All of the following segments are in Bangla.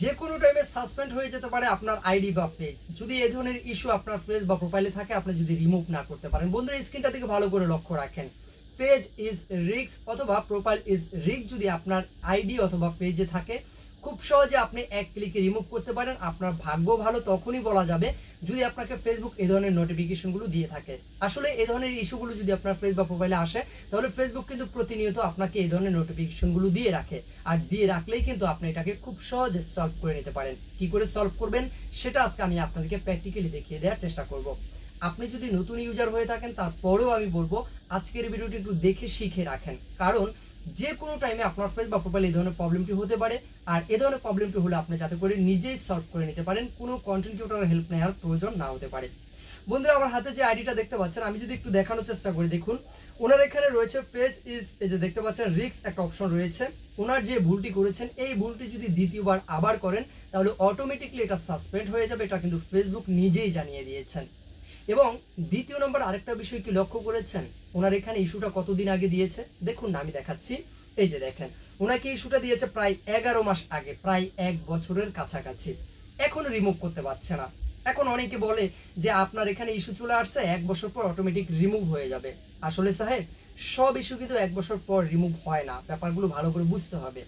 যে কোনো টাইমে সাসপেন্ড হয়ে যেতে পারে আপনার আইডি বা পেজ যদি এ ধরনের ইস্যু আপনার ফেস বা প্রোফাইলে থাকে, আপনি যদি রিমুভ না করতে পারেন। বন্ধুরা স্ক্রিনটা থেকে ভালো করে লক্ষ্য রাখেন। পেজ ইজ রিক্স অথবা প্রোফাইল ইজ রিক যদি আপনার আইডি অথবা পেজে থাকে, খুব সহজে আপনি এক ক্লিকে রিমুভ করতে পারেন, আপনার ভাগ্য ভালো তখনই বলা যাবে যদি আপনাকে ফেসবুক এই ধরনের নোটিফিকেশনগুলো দিয়ে থাকে। আসলে এই ধরনের ইস্যুগুলো যদি আপনার ফেস বা প্রোফাইলে আসে, তাহলে ফেসবুক কিন্তু প্রতিনিয়ত আপনাকে এই ধরনের নোটিফিকেশনগুলো দিয়ে রাখে। আর দিয়ে রাখলেই কিন্তু আপনি এটাকে খুব সহজে সলভ করে নিতে পারেন। কি করে সলভ করবেন, সেটা আজকে আমি আপনাদেরকে প্র্যাকটিক্যালি দেখিয়ে দেওয়ার চেষ্টা করব। আপনি যদি নতুন ইউজার হয়ে থাকেন, তারপরেও আমি বলব, আজকের ভিডিওটি একটু দেখে শিখে রাখেন। কারণ যে কোনো টাইমে আপনার ফেস বা প্রোফাইল এই ধরনের প্রবলেমটি হতে পারে, আর এ ধরনের প্রবলেমটি হলে আপনি যাতে করে নিজেই সলভ করে নিতে পারেন। কোনো কন্টেন্ট ক্রিয়েটরের হেল্প নেওয়ার প্রয়োজন না হতে পারে। বন্ধুরা, আমার হাতে যে আইডিটা দেখতে পাচ্ছেন, আমি যদি একটু দেখানোর চেষ্টা করি, দেখুন। ওনার এখানে রয়েছে ফেজ ইজ এই যে দেখতে পাচ্ছেন রিক্স একটা অপশন রয়েছে। ওনার যে ভুলটি করেছেন, এই ভুলটি যদি দ্বিতীয়বার আবার করেন, তাহলে অটোমেটিকলি এটা সাসপেন্ড হয়ে যাবে। এটা কিন্তু ফেসবুক নিজেই জানিয়ে দিয়েছেন। এবং দ্বিতীয় নম্বর আরেকটা বিষয় কি লক্ষ্য করেছেন? ওনার এখানে ইস্যুটা কতদিন আগে দিয়েছে? দেখুন না, আমি দেখাচ্ছি। এই যে দেখেন, ওনাকে ইস্যুটা দিয়েছে প্রায় এগারো মাস আগে, প্রায় এক বছরের কাছাকাছি। এখন রিমুভ করতে পারছে না। এখন অনেকে বলে যে আপনার এখানে ইস্যু চলে আসছে, এক বছর পর অটোমেটিক রিমুভ হয়ে যাবে। আসলে সাহেব, সব ইস্যু কিন্তু এক বছর পর রিমুভ হয় না। ব্যাপারগুলো ভালো করে বুঝতে হবে।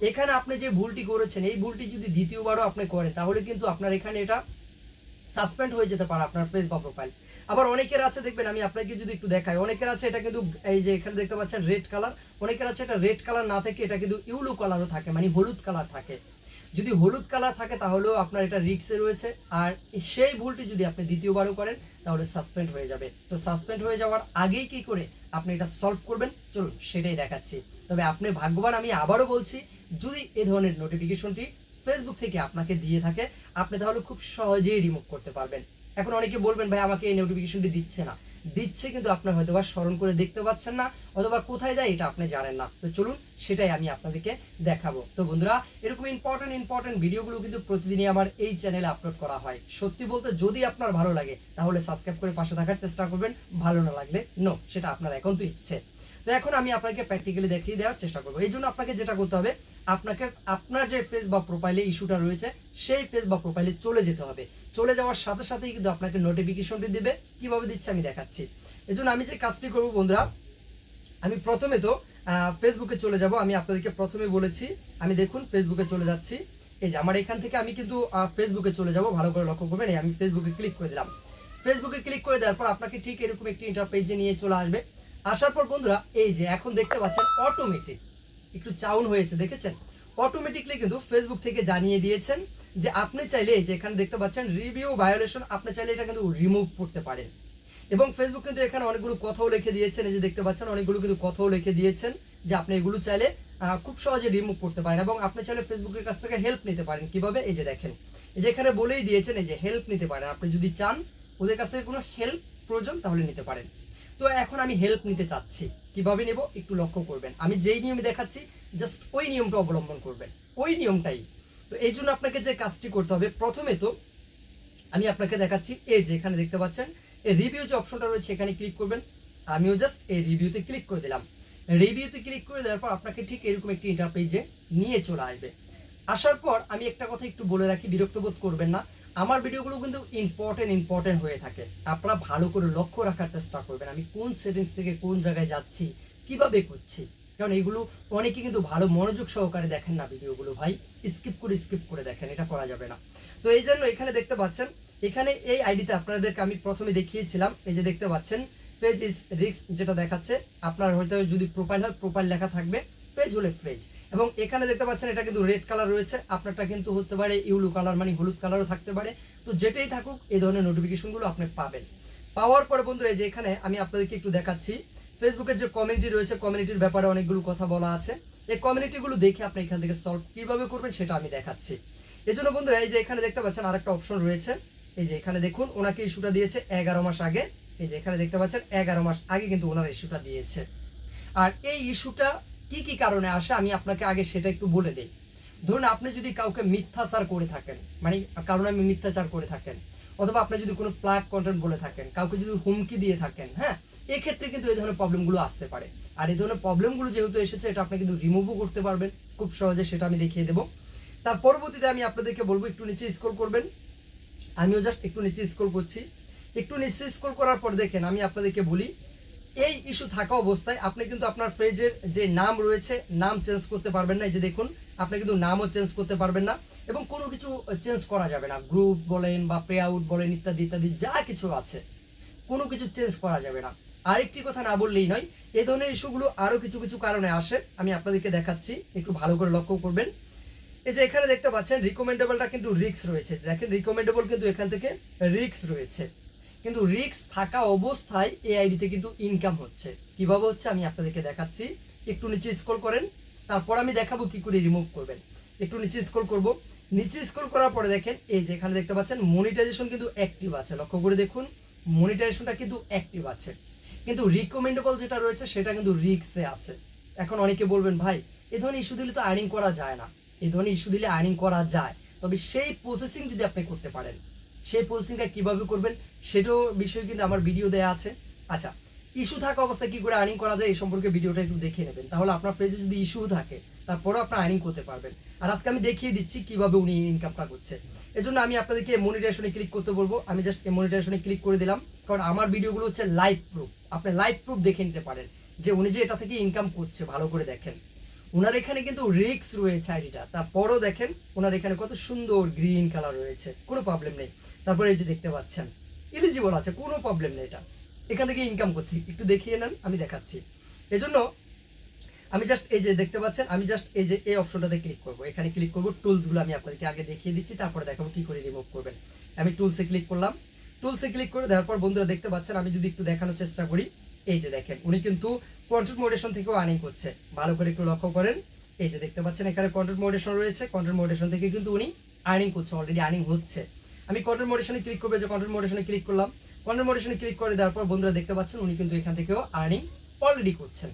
এখানে আপনি যে ভুলটি করেছেন, এই ভুলটি যদি দ্বিতীয়বারও আপনি করেন, তাহলে কিন্তু আপনার এখানে এটা সাসপেন্ড হয়ে যেতে পারে আপনার ফেস বা প্রোফাইল আবার অনেকের আছে, দেখবেন, আমি আপনাকে যদি একটু দেখাই, অনেকের আছে, এটা কিন্তু এই যে এখানে দেখতে পাচ্ছেন রেড কালার অনেকের আছে এটা রেড কালার না থেকে এটা কিন্তু ইউলো কালারও থাকে মানে হলুদ কালার থাকে। যদি হলুদ কালার থাকে, তাহলেও আপনার এটা রিক্সে রয়েছে, আর সেই ভুলটি যদি আপনি দ্বিতীয়বারও করেন, তাহলে সাসপেন্ড হয়ে যাবে। তো সাসপেন্ড হয়ে যাওয়ার আগেই কি করে আপনি এটা সলভ করবেন? চলুন, সেটাই দেখাচ্ছি। তবে আপনি ভাগ্যবান, আমি আবারও বলছি, যদি এ ধরনের নোটিফিকেশনটি ফেসবুক থেকে আপনাকে দিয়ে থাকে, আপনি তাহলে খুব সহজেই রিমুভ করতে পারবেন। এখন অনেকে বলবেন, ভাই, আমাকে এই নোটিফিকেশনটি দিচ্ছে না। দিচ্ছে কিন্তু আপনি হয়তো বা স্মরণ করে দেখতে পাচ্ছেন না, অথবা কোথায় দেয় এটা আপনি জানেন না। তো চলুন সেটাই আমি আপনাদেরকে দেখাবো। তো বন্ধুরা, এরকম ইম্পর্টেন্ট ইম্পর্টেন্ট ভিডিওগুলো কিন্তু প্রতিদিনই আমার এই চ্যানেলে আপলোড করা হয়। সত্যি বলতে যদি আপনার ভালো লাগে, তাহলে সাবস্ক্রাইব করে পাশে থাকার চেষ্টা করবেন। ভালো না লাগলে নো সেটা আপনার এখন তো ইচ্ছে। তো এখন আমি আপনাকে প্র্যাকটিক্যালি দেখিয়ে দেওয়ার চেষ্টা করব। এই জন্য আপনাকে যেটা করতে হবে, আপনাকে, আপনার যে ফেস বা প্রোফাইলে ইস্যুটা রয়েছে, সেই ফেস বা প্রোফাইলে চলে যেতে হবে। চলে যাওয়ার সাথে সাথেই কিন্তু আপনাকে নোটিফিকেশনটি দিবে। কীভাবে দিচ্ছে আমি দেখাচ্ছি। এই আমি যে কাজটি করব বন্ধুরা, আমি প্রথমে তো ফেসবুকে চলে যাব। আমি আপনাদেরকে প্রথমে বলেছি, আমি দেখুন ফেসবুকে চলে যাচ্ছি। এই যে, আমার এখান থেকে আমি কিন্তু ফেসবুকে চলে যাব। ভালো করে লক্ষ্য করবেন আমি ফেসবুকে ক্লিক করে দিলাম। ফেসবুকে ক্লিক করে দেওয়ার পর আপনাকে ঠিক এরকম একটি ইন্টারপেজে নিয়ে চলে আসবে। আসার পর বন্ধুরা, এই যে, এখন দেখতে পাচ্ছেন অটোমেটিক একটু চাউন হয়েছে, দেখেছেন? অটোমেটিকলি কিন্তু ফেসবুক থেকে জানিয়ে দিয়েছেন যে, আপনি চাইলে এই যে, এখানে দেখতে পাচ্ছেন রিভিউ ভায়োলেশন আপনি চাইলে এটা কিন্তু রিমুভ করতে পারেন। এবং ফেসবুক কিন্তু এখানে অনেকগুলো কথাও লিখে দিয়েছেন। এই যে দেখতে পাচ্ছেন, অনেকগুলো কিন্তু কথাও লিখে দিয়েছেন যে আপনি এগুলো চাইলে খুব সহজে রিমুভ করতে পারেন এবং আপনি চাইলে ফেসবুকের কাছ থেকে হেল্প নিতে পারেন। কীভাবে? এই যে দেখেন, এই যে এখানে বলেই দিয়েছেন, এই যে হেল্প নিতে পারেন। আপনি যদি চান, ওদের কাছ থেকে কোনো হেল্প প্রয়োজন, তাহলে নিতে পারেন। তো এখন আমি হেল্প নিতে চাচ্ছি। কীভাবে নেব? একটু লক্ষ্য করবেন। আমি যেই নিয়মে দেখাচ্ছি জাস্ট ওই নিয়মটা অবলম্বন করবেন। ওই নিয়মটাই। তো এই জন্য আপনাকে যে কাজটি করতে হবে, প্রথমে তো আমি আপনাকে দেখাচ্ছি, এই যে এখানে দেখতে পাচ্ছেন এই রিভিউ যে অপশনটা রয়েছে, এখানে ক্লিক করবেন। আমিও জাস্ট এই রিভিউতে ক্লিক করে দিলাম। রিভিউতে ক্লিক করে দেওয়ার পর আপনাকে ঠিক এরকম একটি ইন্টারপেজে নিয়ে চলে আসবে। আসার পর আমি একটা কথা একটু বলে রাখি, বিরক্ত বোধ করবেন না। আমার ভিডিওগুলো কিন্তু ইম্পর্টেন্ট ইম্পর্টেন্ট হয়ে থাকে। আপনারা ভালো করে লক্ষ্য রাখার চেষ্টা করবেন, আমি কোন সেটিংস থেকে কোন জায়গায় যাচ্ছি, কীভাবে করছি। কারণ এগুলো অনেকে কিন্তু ভালো মনোযোগ সহকারে দেখেন না ভিডিওগুলো ভাই। স্কিপ করে স্কিপ করে দেখেন, এটা করা যাবে না। তো এই জন্য এখানে দেখতে পাচ্ছেন এখানে এই আইডিতে আপনাদেরকে আমি প্রথমে দেখিয়েছিলাম, এই যে দেখতে পাচ্ছেন পেজ ইজ রিক্স যেটা দেখাচ্ছে, আপনার হয়তো যদি প্রোফাইল হয় প্রোফাইল লেখা থাকবে পেজ হলে ফ্রেজ এবং এখানে দেখতে পাচ্ছেন, এটা কিন্তু রেড কালার রয়েছে, আপনারটা কিন্তু হতে পারে ইউলু কালার মানে হলুদ কালারও থাকতে পারে। তো যেটাই থাকুক, এই ধরনের নোটিফিকেশনগুলো আপনি পাবেন। পাওয়ার পরে বন্ধুরা যে এখানে আমি আপনাদেরকে একটু দেখাচ্ছি ফেসবুকের যে কমিউনিটি রয়েছে কমিউনিটির ব্যাপারে অনেকগুলো কথা বলা আছে। এই কমিউনিটিগুলো দেখে আপনি এখান থেকে সলভ কীভাবে করবেন, সেটা আমি দেখাচ্ছি। এই জন্য বন্ধুরা, এই যে এখানে দেখতে পাচ্ছেন, আরেকটা অপশন রয়েছে। এই যে এখানে দেখুন, ওনাকে ইস্যুটা দিয়েছে এগারো মাস আগে। এই যে এখানে দেখতে পাচ্ছেন, এগারো মাস আগে কিন্তু ওনার ইস্যুটা দিয়েছে। আর এই ইস্যুটা কি কি কারণে আসে, আমি আপনাকে আগে সেটা একটু বলে দিই। ধরুন, আপনি যদি কাউকে মিথ্যাচার করে থাকেন মানে কারণ আমি মিথ্যাচার করে থাকেন, অথবা আপনি যদি কোনো প্লাগ কন্টেন্ট বলে থাকেন, কাউকে যদি হুমকি দিয়ে থাকেন হ্যাঁ এক্ষেত্রে কিন্তু এই ধরনের প্রবলেমগুলো আসতে পারে। আর এই ধরনের প্রবলেমগুলো যেহেতু এসেছে, এটা আপনি কিন্তু রিমুভও করতে পারবেন। খুব সহজে সেটা আমি দেখিয়ে দেবো। তার পরবর্তীতে আমি আপনাদেরকে বলব, একটু নিচে স্কোর করবেন। আমিও জাস্ট একটু নিচে স্ক্রল করছি। একটু নিচে স্ক্রল করার পর দেখেন, আমি আপনাদেরকে বলি, এই ইস্যু থাকা অবস্থায় আপনি কিন্তু আপনার ফ্রেজের যে নাম রয়েছে, নাম চেঞ্জ করতে পারবেন না। এই যে দেখুন, আপনি কিন্তু নামও চেঞ্জ করতে পারবেন না এবং কোনো কিছু চেঞ্জ করা যাবে না। গ্রুপ বলেন বা পে আউট বলেন, ইত্যাদি ইত্যাদি, যা কিছু আছে, কোনো কিছু চেঞ্জ করা যাবে না। আরেকটি কথা না বললেই নয়, এই ধরনের ইস্যুগুলো আরও কিছু কিছু কারণে আসে। আমি আপনাদেরকে দেখাচ্ছি, একটু ভালো করে লক্ষ্য করবেন। এই যে এখানে দেখতে পাচ্ছেন রিকমেন্ডেবলটা কিন্তু রিক্স রয়েছে। দেখেন রিকমেন্ডেবল কিন্তু এখান থেকে রিক্স রয়েছে। কিন্তু রিক্স থাকা অবস্থায় এই আইডিতে কিন্তু ইনকাম হচ্ছে। কীভাবে হচ্ছে আমি আপনাদেরকে দেখাচ্ছি। একটু নিচে স্ক্রল করেন, তারপর আমি দেখাবো কি করে রিমুভ করবেন। একটু নিচে স্ক্রল করব। নিচে স্ক্রল করার পরে দেখেন, এই যে এখানে দেখতে পাচ্ছেন মনিটাইজেশন কিন্তু অ্যাক্টিভ আছে। লক্ষ্য করে দেখুন মনিটাইজেশনটা কিন্তু অ্যাক্টিভ আছে। কিন্তু রিকমেন্ডেবল যেটা রয়েছে, সেটা কিন্তু রিক্সে আছে। এখন অনেকে বলবেন, ভাই, এ ধরনের ইস্যু দিলে তো আর্নিং করা যায় না। এই ধরনের ইস্যু দিলে আর্নিং করা যায়। তবে সেই প্রসেসিং যদি আপনি করতে পারেন, সেই প্রসেসিংটা কীভাবে করবেন, সেটাও বিষয়ে কিন্তু আমার ভিডিও দেওয়া আছে। আচ্ছা ইস্যু থাকা অবস্থায় কি করে আর্নিং করা যায় এই সম্পর্কে ভিডিওটা একটু দেখে নেবেন। তাহলে আপনার ফেজে যদি ইস্যু থাকে, তারপরেও আপনার আর্নিং করতে পারবেন। আর আজকে আমি দেখিয়ে দিচ্ছি কীভাবে উনি ইনকামটা করছে। এজন্য আমি আপনাদেরকে মনিটাইজেশনে ক্লিক করতে বলব। আমি জাস্ট মনিটাইজেশনে ক্লিক করে দিলাম। কারণ আমার ভিডিওগুলো হচ্ছে লাইভ প্রুফ আপনি লাইভ প্রুফ দেখে নিতে পারেন যে উনি যে এটা থেকে ইনকাম করছে, ভালো করে দেখেন। ওনার এখানে কিন্তু রিক্স রয়েছে আইডিটা তারপরও দেখেন ওনার এখানে কত সুন্দর গ্রিন কালার রয়েছে, কোনো প্রবলেম নেই। তারপরে এই যে দেখতে পাচ্ছেন এলিজিবল আছে, কোনো প্রবলেম নেই এটা। এখান থেকে ইনকাম করছি, একটু দেখিয়ে নেন, আমি দেখাচ্ছি। এজন্য আমি জাস্ট এই যে দেখতে পাচ্ছেন, আমি জাস্ট এই যে এই অপশনটাতে ক্লিক করব। এখানে ক্লিক করব টুলসগুলো আমি আপনাদেরকে আগে দেখিয়ে দিচ্ছি, তারপরে দেখাবো কি করে রিমুভ করবেন। আমি টুলসে ক্লিক করলাম। টুলসে ক্লিক করে দেওয়ার পর বন্ধুরা দেখতে পাচ্ছেন, আমি যদি একটু দেখানোর চেষ্টা করি। এই যে দেখেন, উনি কিন্তু কন্টেন্ট মোডেশন থেকেও আর্নিং করছে। ভালো করে একটু লক্ষ্য করেন। এই যে দেখতে পাচ্ছেন, এখানে কন্টেন্ট মোডেশন রয়েছে। কন্টেন্ট মোডেশন থেকে কিন্তু উনি আর্নিং করছে অলরেডি আর্নিং হচ্ছে। আমি কন্টেন্ট মোডেশনে ক্লিক করবে যে কন্টেন্ট মোডেশনে ক্লিক করলাম। কন্টেন্ট মোডেশনে ক্লিক করে দেওয়ার পর বন্ধুরা দেখতে পাচ্ছেন, উনি কিন্তু এখান থেকেও আর্নিং অলরেডি করছেন।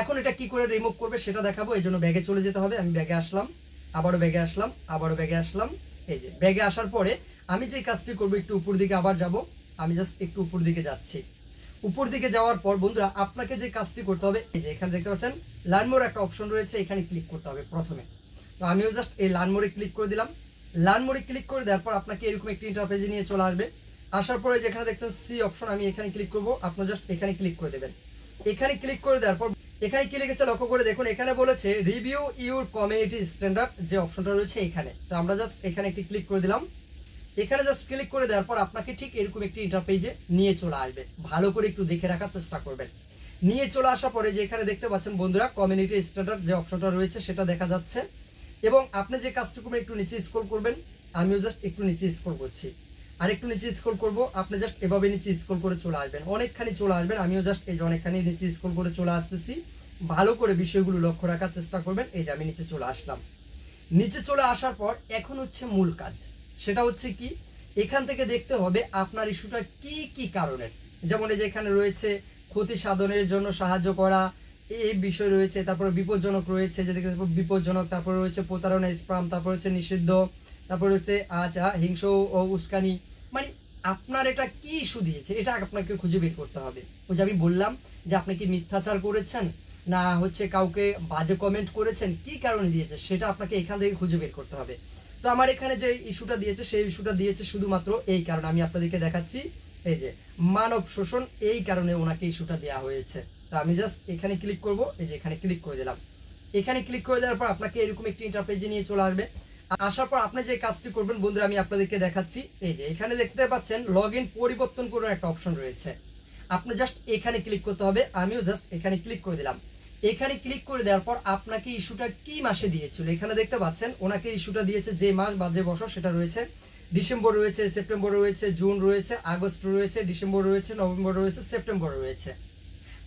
এখন এটা কি করে রিমুভ করবে সেটা দেখাবো, এই জন্য ব্যাগে চলে যেতে হবে। আমি ব্যাগে আসলাম, আবারও ব্যাগে আসলাম, আবারও ব্যাগে আসলাম। এই যে ব্যাগে আসার পরে আমি যে কাজটি করব, একটু উপর দিকে আবার যাব। আমি জাস্ট একটু উপর দিকে যাচ্ছি। উপর দিকে যাওয়ার পর বন্ধুরা, আপনাকে যে কাজটি করতে হবে, এই যে এখানে দেখতে পাচ্ছেন লার্নমোর একটা অপশন রয়েছে, এখানে ক্লিক করতে হবে প্রথমে। তো আমিও জাস্ট এই লার্নমোরে ক্লিক করে দিলাম। লার্নমোরে ক্লিক করে দেওয়ার পর আপনাকে এরকম একটি ইন্টারফেসে নিয়ে চলে আসবে। আসার পরে যেখানে দেখছেন সি অপশন আমি এখানে ক্লিক করব, আপনি জাস্ট এখানে ক্লিক করে দেবেন। এখানে ক্লিক করে দেওয়ার পর, এখানে কি লিখেছে লক্ষ্য করে দেখুন, এখানে বলেছে রিভিউ ইউর কমিউনিটি স্ট্যান্ডার্ড যে অপশনটা রয়েছে এখানে। তো আমরা জাস্ট এখানে একটি ক্লিক করে দিলাম। এখানে জাস্ট ক্লিক করে দেওয়ার পর আপনাকে ঠিক এরকম একটি ইন্টারপেজে নিয়ে চলে আসবে। ভালো করে একটু দেখে রাখার চেষ্টা করবেন। নিয়ে চলে আসার পরে যে এখানে দেখতে পাচ্ছেন বন্ধুরা কমিউনিটি স্ট্যান্ডার্ড যে অপশনটা রয়েছে সেটা দেখা যাচ্ছে। এবং আপনি যে কাজটুকু একটু নিচে স্ক্রল করবেন, আমিও জাস্ট একটু নিচে স্ক্রল করছি। আর একটু নিচে স্ক্রল করব, আপনি জাস্ট এভাবে নিচে স্ক্রল করে চলে আসবেন। অনেকখানি চলে আসবেন, আমিও জাস্ট এই যে অনেকখানি নিচে স্ক্রল করে চলে আসতেছি। ভালো করে বিষয়গুলো লক্ষ্য রাখার চেষ্টা করবেন, এই যে আমি নিচে চলে আসলাম। নিচে চলে আসার পর এখন হচ্ছে মূল কাজ। সেটা হচ্ছে কি, এখান থেকে দেখতে হবে আপনার ইস্যুটা কি কি কারণের যেমন এই যে এখানে রয়েছে ক্ষতি সাধনের জন্য সাহায্য করা, এই বিষয় রয়েছে, তারপরে বিপজ্জনক রয়েছে যে দেখতে বিপজ্জনক, তারপরে রয়েছে প্রতারণা স্পাম তারপর হচ্ছে নিষিদ্ধ, তারপর রয়েছে আচ্ছা হিংস ও উস্কানি। মানে আপনার এটা কি ইস্যু দিয়েছে, এটা আপনাকে খুঁজে বের করতে হবে। ওই যে আমি বললাম যে আপনি কি মিথ্যাচার করেছেন, না হচ্ছে কাউকে বাজে কমেন্ট করেছেন, কি কারণে দিয়েছে, সেটা আপনাকে এখান থেকে খুঁজে বের করতে হবে। তো আমার এখানে যে ইস্যুটা দিয়েছে, সেই ইস্যুটা দিয়েছে শুধুমাত্র এই কারণে। আমি আপনাদেরকে দেখাচ্ছি, এই যে, মানব শোষণ, এই কারণে ওনাকে ইস্যুটা দেওয়া হয়েছে। তো আমি জাস্ট এখানে ক্লিক করব, এই যে এখানে ক্লিক করে দিলাম। এখানে ক্লিক করে দেওয়ার পর আপনাকে এরকম একটি ইন্টারপেজে নিয়ে চলে আসবে। আসার পর আপনি যে কাজটি করবেন, বন্ধুরা, আমি আপনাদেরকে দেখাচ্ছি। এই যে, এখানে দেখতে পাচ্ছেন লগ পরিবর্তন করার একটা অপশন রয়েছে। আপনি জাস্ট এখানে ক্লিক করতে হবে, আমিও জাস্ট এখানে ক্লিক করে দিলাম। এখানে ক্লিক করে দেওয়ার পর আপনাকে ইস্যুটা কি মাসে দিয়েছিল? এখানে দেখতে পাচ্ছেন, ওনাকে ইস্যুটা দিয়েছে যে মাস বা যে বছর, সেটা রয়েছে। ডিসেম্বর রয়েছে, সেপ্টেম্বর রয়েছে, জুন রয়েছে, আগস্ট রয়েছে, ডিসেম্বর রয়েছে, নভেম্বর রয়েছে, সেপ্টেম্বর রয়েছে।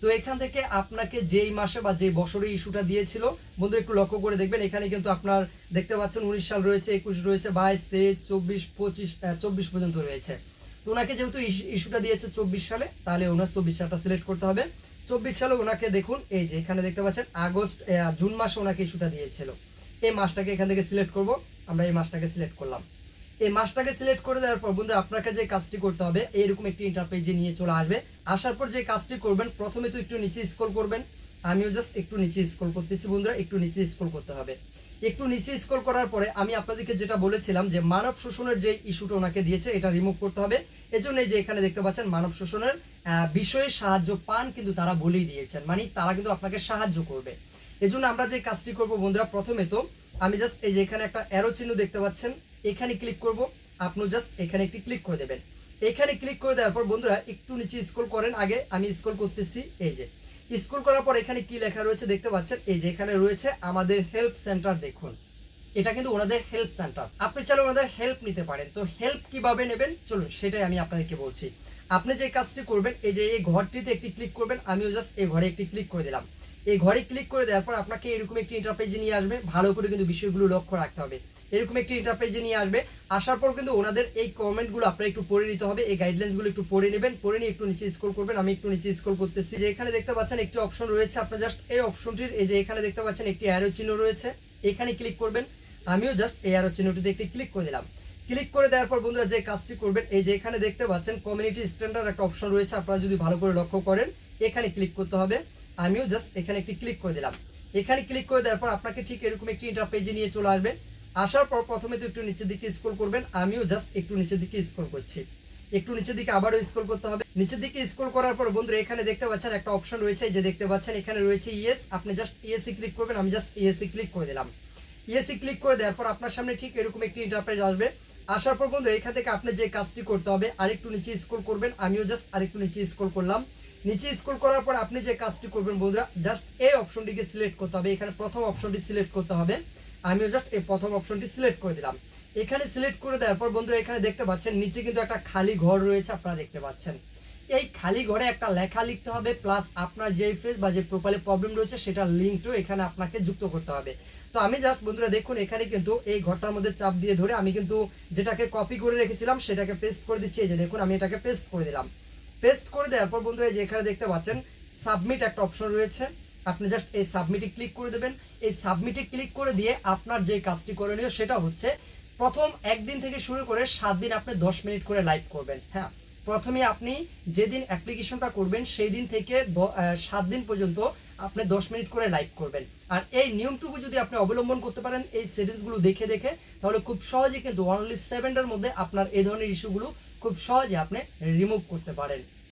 তো এখান থেকে আপনাকে যেই মাসে বা যেই বছরে ইস্যুটা দিয়েছিল বন্ধু একটু লক্ষ্য করে দেখবেন, এখানে কিন্তু আপনার দেখতে পাচ্ছেন, উনিশ সাল রয়েছে, একুশ রয়েছে, বাইশ, তেইশ, চব্বিশ, পঁচিশ চব্বিশ পর্যন্ত রয়েছে। তো ওনাকে যেহেতু ইস্যুটা দিয়েছে চব্বিশ সালে, তাহলে ওনার চব্বিশ সালটা সিলেক্ট করতে হবে। চব্বিশ সালে ওনাকে দেখুন, এই যে এখানে দেখতে পাচ্ছেন, আগস্ট জুন মাসে ওনাকে ইস্যুটা দিয়েছিল। এই মাসটাকে এখান থেকে সিলেক্ট করব, আমরা এই মাসটাকে সিলেক্ট করলাম। এই মাসটাকে সিলেক্ট করে দেওয়ার পর বন্ধু আপনাকে যে কাজটি করতে হবে, এইরকম একটি ইন্টারপেজে নিয়ে চলে আসবে। আসার পর যে কাজটি করবেন, প্রথমে তো একটু নিচে স্ক্রল করবেন। আমিও জাস্ট একটু নিচে স্ক্রল করতেছি বন্ধুরা, একটু নিচে স্ক্রল করতে হবে। একটু নিচে স্ক্রল করার পরে আমি আপনাদেরকে যেটা বলেছিলাম যে মানব শোষণের যে ইস্যুটা ওনাকে দিয়েছে, এটা রিমুভ করতে হবে। এজন্য যে এখানে দেখতে পাচ্ছেন, মানব শোষণের বিষয়ে সাহায্য পান কিন্তু তারা বলেই দিয়েছেন। মানে তারা কিন্তু আপনাকে সাহায্য করবে। এজন্য আমরা যে কাজটি করব বন্ধুরা, প্রথমে তো আমি জাস্ট এই যে এখানে একটা অ্যারো চিহ্ন দেখতে পাচ্ছেন, এখানে ক্লিক করব। আপনি জাস্ট এখানে একটি ক্লিক করে দেবেন। এখানে ক্লিক করে দেওয়ার পর বন্ধুরা, একটু নিচে স্ক্রল করেন। আগে আমি স্ক্রল করতেছি, এই যে। স্ক্রল করার পর এখানে কি লেখা রয়েছে দেখতে পাচ্ছেন? এই যে এখানে রয়েছে আমাদের হেল্প সেন্টার দেখুন। এটা কিন্তু ওনাদের হেল্প সেন্টার আপনি চাইলে ওনাদের হেল্প নিতে পারেন। তো হেল্প কীভাবে নেবেন? চলুন, সেটাই আমি আপনাদেরকে বলছি। আপনি যে কাজটি করবেন, এই যে এই ঘরটিতে একটি ক্লিক করবেন, আমিও জাস্ট এই ঘরে একটি ক্লিক করে দিলাম। এই ঘরে ক্লিক করে দেওয়ার পর আপনাকে এরকম একটি ইন্টারপ্রাইজে নিয়ে আসবে। ভালো করে কিন্তু বিষয়গুলো লক্ষ্য রাখতে হবে। এরকম একটি ইন্টারপ্রাইজে নিয়ে আসবে। আসার পর কিন্তু ওনাদের এই কমেন্টগুলো আপনার একটু পড়ে নিতে হবে। এই গাইডলাইন্সগুলো একটু পড়ে নেবেন। পড়ে নিয়ে একটু নিচে স্ক্রল করবেন। আমি একটু নিচে স্ক্রল করতেছি। যে এখানে দেখতে পাচ্ছেন একটি অপশন রয়েছে। আপনার জাস্ট এই অপশনটির এই যে এখানে দেখতে পাচ্ছেন একটি অ্যারো চিহ্ন রয়েছে। এখানে ক্লিক করবেন। আমিও জাস্ট এই অ্যারো চিহ্নটিতে একটি ক্লিক করে দিলাম। ক্লিক করে দেওয়ার পর বন্ধুরা যে কাজটি করবেন, এই যে এখানে দেখতে পাচ্ছেন কমিউনিটি স্ট্যান্ডার্ড একটা অপশন রয়েছে, আপনারা যদি ভালো করে লক্ষ্য করেন, এখানে ক্লিক করতে হবে। আমিও জাস্ট এখানে একটি ক্লিক করে দিলাম। এখানে ক্লিক করে দেওয়ার পর আপনাকে ঠিক এরকম একটি ইন্টারপেজে নিয়ে চলে আসবে। আসার পর প্রথমে তো একটু নিচের দিকে স্ক্রল করবেন, আমিও জাস্ট একটু নিচের দিকে স্ক্রল করছি। একটু নিচের দিকে আবারও স্ক্রল করতে হবে। নিচের দিকে স্ক্রল করার পর বন্ধুরা এখানে দেখতে পাচ্ছেন একটা অপশন রয়েছে যে দেখতে পাচ্ছেন এখানে রয়েছে ইয়েস আপনি জাস্ট ইয়েসি ক্লিক করবেন, আমি জাস্ট ইয়েসি ক্লিক করে দিলাম। ইয়েসি ক্লিক করে দেওয়ার পর আপনার সামনে ঠিক এরকম একটি ইন্টারপ্রাইজ আসবে। আসার পর বন্ধু এখান থেকে আপনি যে কাজটি করতে হবে, আরেকটু নিচে স্ক্রল করবেন। আমিও জাস্ট আরেকটু নিচে স্ক্রল করলাম। নিচে স্ক্রল করার পর আপনি যে কাজটি করবেন বন্ধুরা জাস্ট এই অপশনটিকে সিলেক্ট করতে হবে। এখানে প্রথম অপশনটি সিলেক্ট করতে হবে। আমিও জাস্ট এই প্রথম অপশনটি সিলেক্ট করে দিলাম। এখানে সিলেক্ট করে দেওয়ার পর বন্ধুরা, এখানে দেখতে পাচ্ছেন, নিচে কিন্তু একটা খালি ঘর রয়েছে, আপনারা দেখতে পাচ্ছেন। এই খালি ঘরে একটা লেখা লিখতে হবে প্লাস আপনার যে ফেস বা যে প্রোফাইলে প্রবলেম রয়েছে সেটার লিঙ্কটাও এখানে আপনাকে যুক্ত করতে হবে। তো আমি জাস্ট বন্ধুরা দেখুন, এখানে কিন্তু এই ঘরটার মধ্যে চাপ দিয়ে ধরে আমি কিন্তু যেটাকে কপি করে রেখেছিলাম সেটাকে পেস্ট করে দিচ্ছি। এই যে দেখুন, আমি এটাকে পেস্ট করে দিলাম। পেস্ট করে দেওয়ার পর বন্ধুরা যে এখানে দেখতে পাচ্ছেন সাবমিট একটা অপশন রয়েছে। আপনি জাস্ট এই সাবমিটে ক্লিক করে দেবেন। এই সাবমিটে ক্লিক করে দিয়ে আপনার যে কাজটি করণীয় সেটা হচ্ছে, প্রথম একদিন থেকে শুরু করে সাত দিন আপনি দশ মিনিট করে লাইভ করবেন। হ্যাঁ প্রথমে আপনি যেদিন অ্যাপ্লিকেশনটা করবেন সেই দিন থেকে সাত দিন পর্যন্ত আপনি দশ মিনিট করে লাইভ করবেন। আর এই নিয়মটুকু যদি আপনি অবলম্বন করতে পারেন, এই সেটিংসগুলো দেখে দেখে, তাহলে খুব সহজে কিন্তু অনলি সেভেনটার মধ্যে আপনার এই ধরনের ইস্যুগুলো খুব সহজে আপনি রিমুভ করতে পারেন।